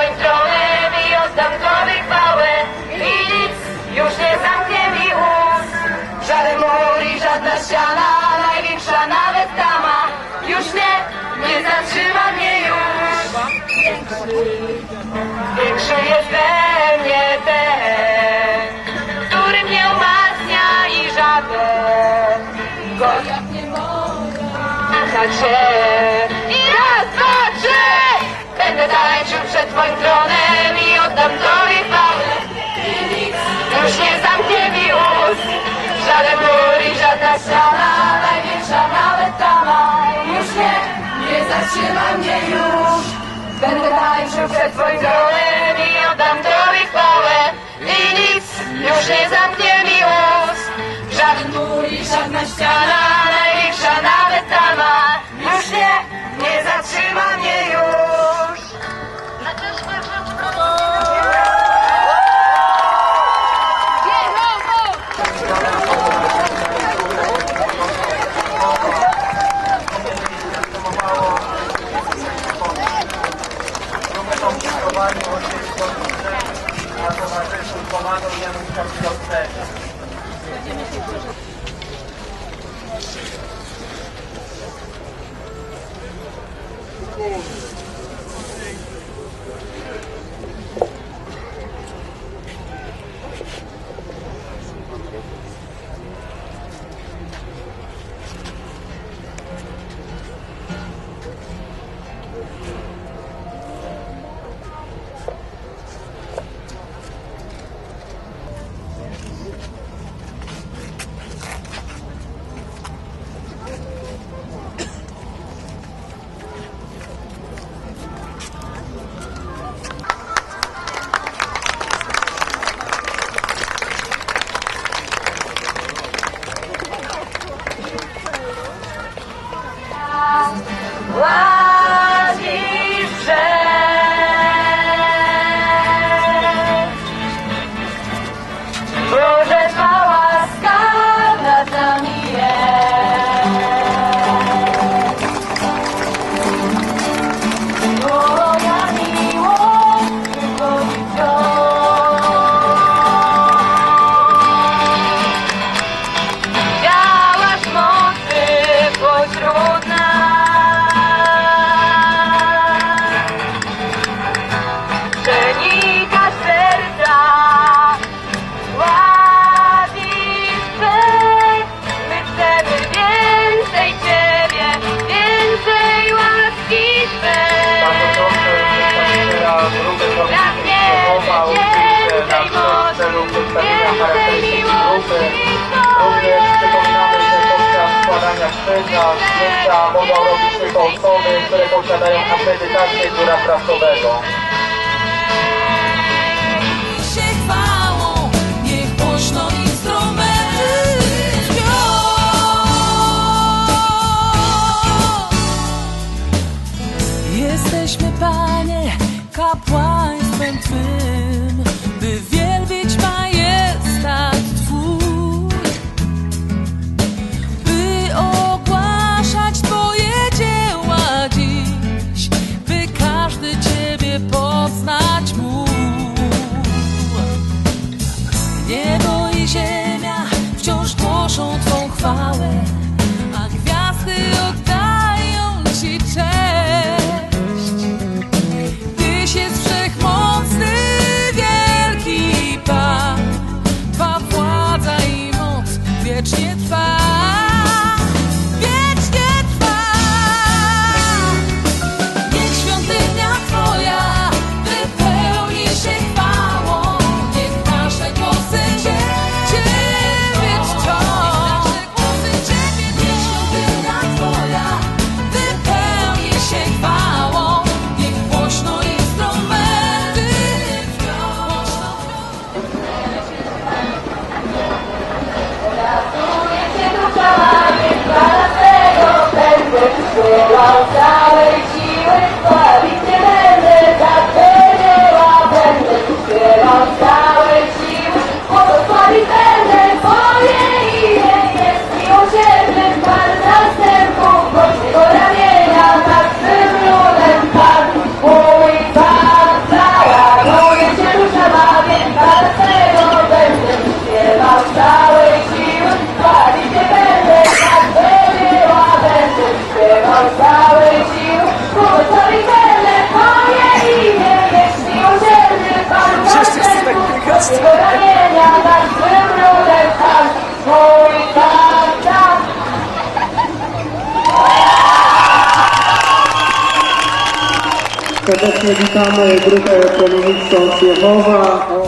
przed Twoim tronem i oddam Tobie chwałę. I nic już nie zamknie mi ust. Żaden mur i żadna ściana, największa nawet tama. Już nie, nie zatrzyma mnie już. Większy jest we mnie ten, który mnie umacnia i żaden go nie mogę tańczył przed Twoim tronem i oddam Tobie chwałę. Już nie zamknie mi ust. Żaden mur i żadna ściana, największa nawet tama. Już nie, nie zatrzyma mnie już. Będę tańczył przed Twoim tronem i oddam Tobie chwałę. I nic już nie zamknie mi ust. Żaden mur i żadna ściana, największa nawet tama. Już nie, nie zatrzyma mnie szczytna mogą robić tylko osoby, które posiadają akredytację biura prasowego. Jesteśmy, Panie, kapłaństwem Twym, by Catch you fire. Serdecznie witamy grupę polonistą z Jehowa.